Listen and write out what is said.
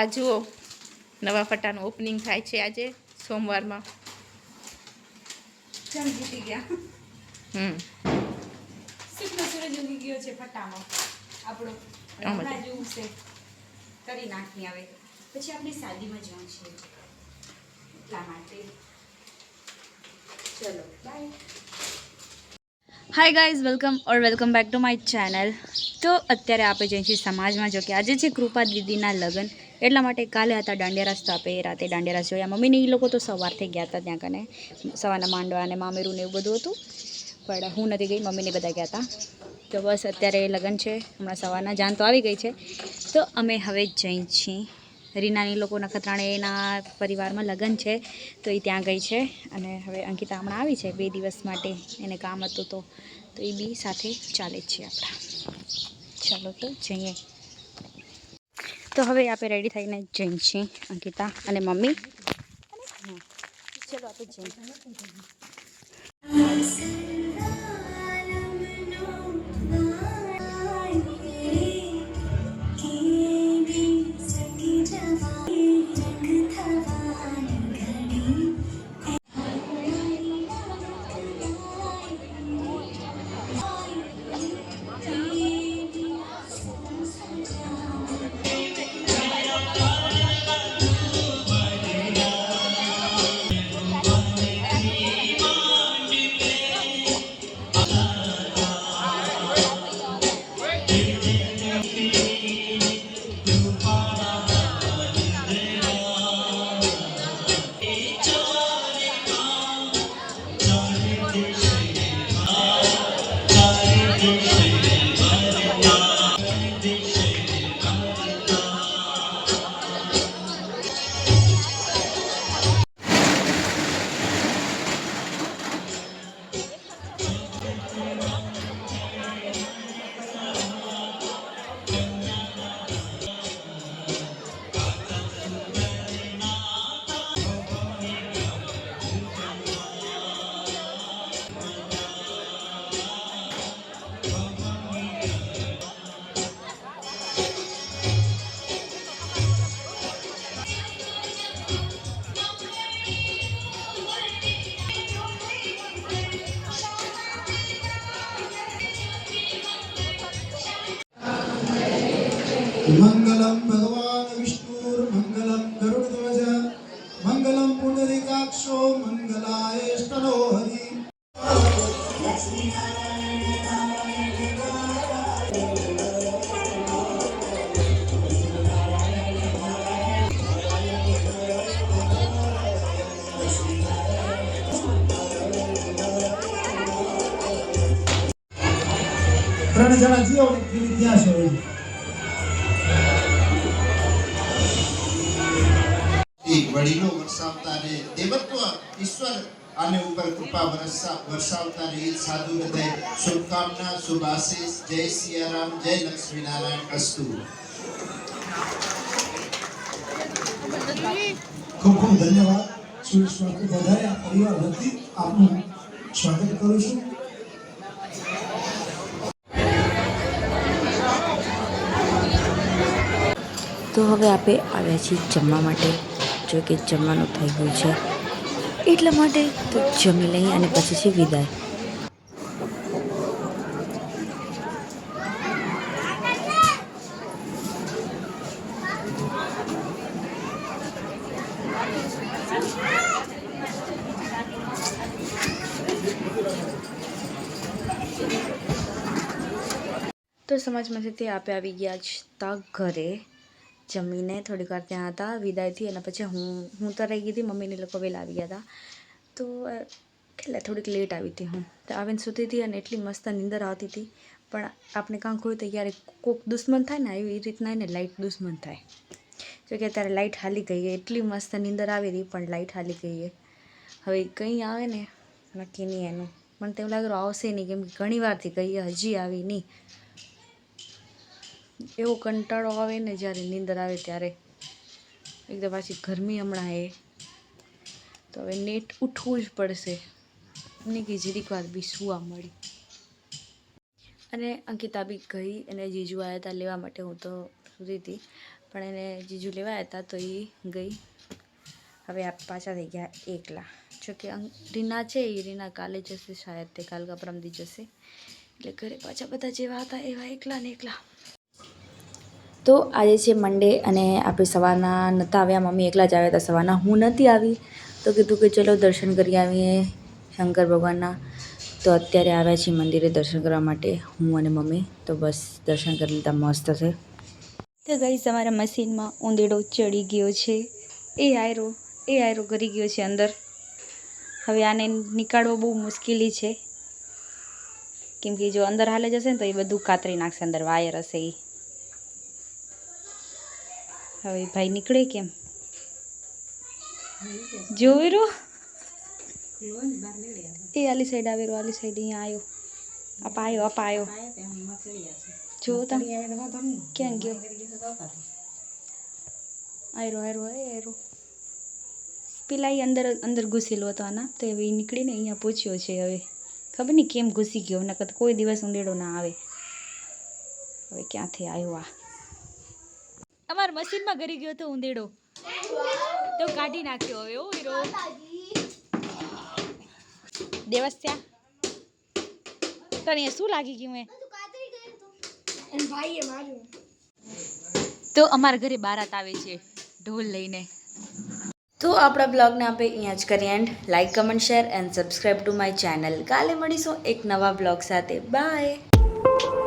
આ જુઓ નવા ફટાનું ઓપનિંગ થાય છે આજે સોમવારમાં. જીતી ગયા. હમ. સૂરજ ઉગી ગયો છે ફટામાં. આપણો આમ જ. હમણાં કરી નાખી હવે. પછી આપણે શાદીમાં જવાનું છે. એટલા માટે. ચલો bye hi guys welcome or welcome back to my channel તો અત્યારે આપણે જઈએ છીએ સમાજમાં જો કે આજે છે કૃપા દીદીના લગ્ન. એટલા માટે કાલે હતા દાંડિયા રાસ તો આપણે રાતે દાંડિયા રસ જોયા. મમ્મીને એ લોકો તો સવારથી ગયા હતા ત્યાં કને, સવારના માંડવા અને મામેરું ને એવું બધું હતું. પણ હું નથી ગઈ, મમ્મીને બધા ગયા હતા તો બસ અત્યારે લગ્ન છે, હમણાં સવારના, જાન તો આવી ગઈ છે. તો અમે હવે જઈ છીએ. રીનાની લોકો નખત્રાણેના પરિવારમાં લગ્ન છે, તો એ ત્યાં ગઈ છે. અને હવે અંકિતા હમણાં આવી છે, બે દિવસ માટે એને કામ હતું તો. તો એ બી સાથે ચાલે છે આપણા. ચાલો તો જઈએ. તો હવે આપણે રેડી થઈને જઈએ છીએ અંકિતા અને મમ્મી. ચલો આપણે જઈએ. मङ्गलं भगवान् विष्णुर्मङ्गलं गरुडध्वज मङ्गलं पुण्डरीकाक्षो मङ्गलायेष्टनो हरि ત્રણ જણા જીવો ને ત્યાં છે એક વડીલો વરસાવતા રે દેવત્વ ઈશ્વર આને ઉપર કૃપા વરસા વરસાવતા રે એ જ સાધુ હૃદય શુભકામના શુભ આશીષ જય સિયારામ જય લક્ષ્મી નારાયણ અસ્તુ ખૂબ ખૂબ ધન્યવાદ શ્રી સ્વાગત બધાએ આ પરિવાર વતી આપનું સ્વાગત કરું છું તો હવે આપણે આવ્યા છીએ જમવા માટે જો કે જમવાનું થઈ ગયું છે. એટલા માટે તો જમી લઈએ અને પછી છે વિદાય. તો સમાજમાંથી આપે આવી ગયા જ તા ઘરે. જમીને થોડીક વાર ત્યાં હતા વિદાયથી અને પછી હું હું તો રહી ગઈ હતી, મમ્મીને લોકો વહેલા આવી ગયા હતા. તો કેટલે થોડીક લેટ આવી હતી હું. તો આવીને સૂતી હતી અને એટલી મસ્ત નીંદર આવતી હતી. પણ આપણે કાંક હોય તો ક્યારેક કોક દુશ્મન થાય ને એવી રીતના એને લાઇટ દુશ્મન થાય. જો કે અત્યારે લાઇટ હાલી ગઈ એટલી મસ્ત નીંદર આવી હતી પણ લાઇટ હાલી ગઈ હવે કંઈ આવે ને, નક્કી નહીં એનું. મને તેવું લાગે આવશે નહીં, કેમ કે ઘણી વારથી ગઈ હજી આવી નહીં. એવો કંટાળો આવે ને જ્યારે નીંદર આવે ત્યારે. એકદમ પાછી ગરમી હમણાં એ. તો હવે નેટ ઉઠવું જ પડશે. એમને કે જરીક વાર બી સુવા મળી. અને અંકિતા બી ગઈ અને જીજુ આવ્યા હતા લેવા માટે, હું તો સુધી હતી. પણ એને જીજુ લેવા હતા તો એ ગઈ. હવે આ પાછા થઈ ગયા એકલા. જોકે રીના છે એ, રીના કાલે જશે શાયદ તે કાલ કા પરમદી જશે. એટલે ઘરે પાછા બધા જેવા હતા એવા એકલા ને એકલા. તો આજે છે મંડે અને આપણે સવારના નહોતા આવ્યા, મમ્મી એકલા જ આવ્યા હતા સવારના. હું નથી આવી. તો કીધું કે ચલો દર્શન કરી આવીએ શંકર ભગવાનના. તો અત્યારે આવ્યા છીએ મંદિરે દર્શન કરવા માટે, હું અને મમ્મી. તો બસ દર્શન કરી લીધા, મસ્ત છે. તો ગઈ તમારા મશીનમાં ઊંધેડો ચડી ગયો છે. એ આયરો એ આયરો ઘરી ગયો છે અંદર. હવે આને નીકાળવો બહુ મુશ્કેલી છે. કેમ કે જો અંદર હાલે જશે ને તો એ બધું કાતરી નાખશે અંદર, વાયર હશે એ હવે ભાઈ નીકળે કેમ? જોવેરો એ આલી સાઈડ આવેરો આલી સાઈડ અહીંયા આવ્યો. આપ આવ્યો આપ આવ્યો. જો તમે ક્યાં ગયો? આયરો આયરો આયરો. પેલા એ અંદર અંદર ઘૂસેલો હતો આના, તો હવે નીકળીને અહીંયા પૂછ્યો છે હવે. ખબર નહીં કેમ ઘૂસી ગયો, નકર કોઈ દિવસ ઉંદેડો ના આવે. હવે ક્યાંથી આવ્યો આ? અમારા મશીનમાં ગરી ગયો તો ઉંદેડો. તો કાઢી નાખ્યો હવે એવું હીરો. દેવસ્યા તને શું લાગી ગયું એ તો અમારા ઘરે બારાત આવે છે ઢોલ લઈને. તો આપણા બ્લોગને આપણે અહીંયા જ કરીએ and like comment share and subscribe to my channel કાલે મળીશું એક નવા બ્લોગ સાથે. બાય